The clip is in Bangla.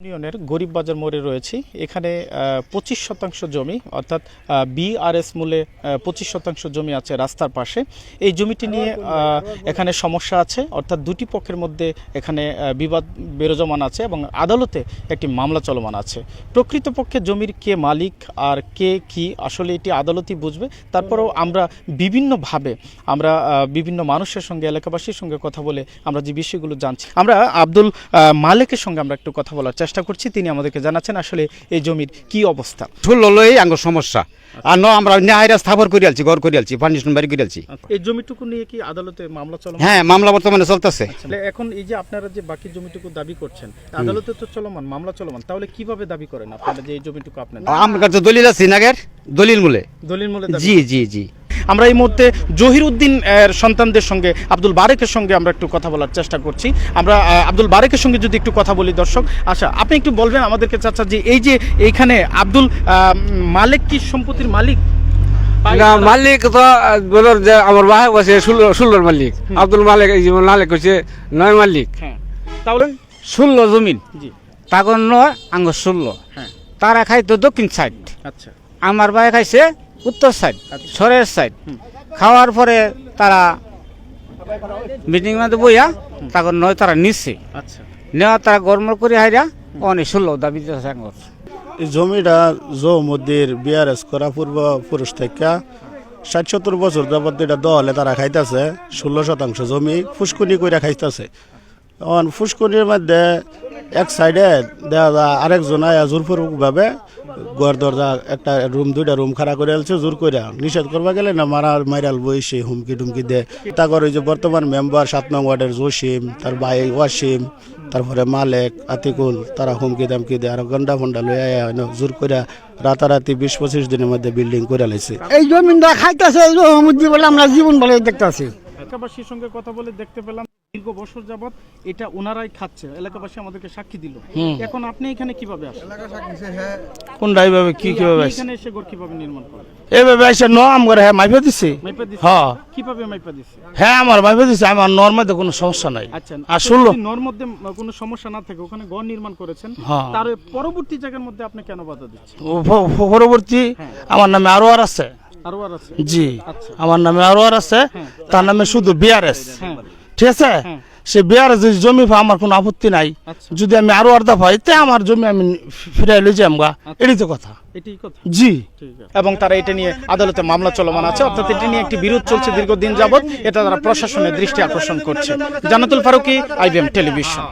ইউনিয়নের গরিব বাজার মোড়ে রয়েছি। এখানে পঁচিশ শতাংশ জমি, অর্থাৎ বিআরএস মূলে পঁচিশ শতাংশ জমি আছে রাস্তার পাশে। এই জমিটি নিয়ে এখানে সমস্যা আছে, অর্থাৎ দুটি পক্ষের মধ্যে এখানে বিবাদ বিরাজমান আছে এবং আদালতে একটি মামলা চলমান আছে। প্রকৃতপক্ষে জমির কে মালিক আর কে কি, আসলে এটি আদালতই বুঝবে। তারপরেও আমরা বিভিন্নভাবে, আমরা বিভিন্ন মানুষের সঙ্গে, এলাকাবাসীর সঙ্গে কথা বলে আমরা যে বিষয়গুলো জানছি, আমরা আব্দুল মালেকের সঙ্গে আমরা একটু কথা বলার চেষ্টা করছি তিনি আমাদেরকে জানাচ্ছেন আসলে এই জমির কি অবস্থা। ঠুল হলো এই আঙ্গ সমস্যা। আর ন আমরা ন্যায়রা স্থাপন করে আলছি ঘর করে আলছি পারমিশন বাড়ি করে আলছি এই জমিটুকু নিয়ে কি আদালতে মামলা চলমান? হ্যাঁ মামলা বর্তমানে চলতেছে। তাহলে এখন এই যে আপনারা যে বাকি জমিটুকু দাবি করছেন আদালতে তো চলমান মামলা চলমান তাহলে কীভাবে দাবি করেন আপনারা যে এই জমিটুকু আপনাদের? আমার কাছে দলিল আছে নাগের দলিল মূলে। দলিল মূলে জি জি জি। আমরা এই মুহূর্তে জহির উদ্দিন সন্তানদের সঙ্গে আব্দুল বারেকের সঙ্গে আমরা একটু কথা বলার চেষ্টা করছি। আমরা আব্দুল বারেকের সঙ্গে যদি একটু কথা বলি দর্শক আচ্ছা আপনি একটু বলবেন আমাদেরকে চাচা যে এই যে এইখানে আব্দুল মালিক কি সম্পত্তির মালিক? না মালিক তো বলার যে আমার ভাই বসে ষোলো ষোলোর মালিক। আব্দুল মালিক মালিক হচ্ছে নয় মালিক। হ্যাঁ তাহলে? ষোলো জমিন। জি। তাগর নয় আঙ্গ ষোলো। হ্যাঁ। তারা খাইতো দক্ষিণ সাইড। আচ্ছা। আমার ভাই খাইছে উত্তর সাইড। সরের সাইড খাওয়ার পরে তারা মিটিং মধ্যে বইয়া তাগর নয় তারা নিচ্ছে আচ্ছা। নেওয়া তারা গরম করে হাইরা অনেক ষোলো দাবি জমিটা জৌমুদ্দির বিআরএস করা পূর্ব পুরুষ থেকে ষাট সত্তর বছর যাবত এটা দহলে তারা খাইতেছে ষোলো শতাংশ জমি ফুসকুনি কইরা খাইতেছে। এখন ফুসকুনির মধ্যে এক সাইডে দেখা যায় আরেকজন আয়া জোরপূর্বকভাবে ঘর দরজা একটা রুম দুইটা রুম খাড়া করে আলছে জোর করে নিষেধ করবা গেলে না মারা মাইরাল বইসে হুমকি টুমকি দে। তারপর ওই যে বর্তমান মেম্বার সাত নং ওয়ার্ডের জসিম তার ভাই ওয়াসিম তারপরে মালেক আতিকুল তারা হুমকি দামকি দেয় আর গন্ডা ফন্ডা লই আয়া হয় না, জোর করে রাতারাতি বিশ পঁচিশ দিনের মধ্যে বিল্ডিং করে লাইছে এই জমিনটা খাইতেছে বলে আমরা জীবন বলে দেখতেছি। সঙ্গে কথা বলে দেখতে পেলাম। দীর্ঘ বছর যাবত এটা ওনারাই খাচ্ছে এলাকাবাসী আমাদেরকে সাক্ষী দিল। এখন আপনি এখানে কীভাবে আসেন কোনটা এইভাবে কি কীভাবে এখানে এসে ঘর কীভাবে নির্মাণ করেন? এইভাবে এসে ন আম করে হ্যাঁ দিছি। মাইপা দিচ্ছে হ্যাঁ। কীভাবে মাইপা দিচ্ছে হ্যাঁ আমার মাইফে দিছি আমার নর মধ্যে কোনো সমস্যা নাই। আচ্ছা আর ষোলো নর মধ্যে কোনো সমস্যা না থাকে ওখানে ঘর নির্মাণ করেছেন হ্যাঁ। তার পরবর্তী জায়গার মধ্যে আপনি কেন বাধা দিচ্ছেন? পরবর্তী হ্যাঁ। আমার নামে আরও আর আছে। আরও আর আছে? জি। আচ্ছা। আমার নামে আরও আর আছে হ্যাঁ। তার নামে শুধু বিআরএস হ্যাঁ। ঠিক আছে। সে বিয়ার যদি জমি আমার কোনো আপত্তি নাই। আচ্ছা। যদি আমি আরও অর্ধা পাই তে আমার জমি আমি ফিরাই লই যাম গা এটি এটাই তো কথা। জি। এবং তারা এটা নিয়ে আদালতে মামলা চলমান আছে অর্থাৎ এটি নিয়ে একটি বিরোধ চলছে দীর্ঘদিন যাবৎ। এটা তারা প্রশাসনের দৃষ্টি আকর্ষণ করছে। Jannatul Faruki IBM television.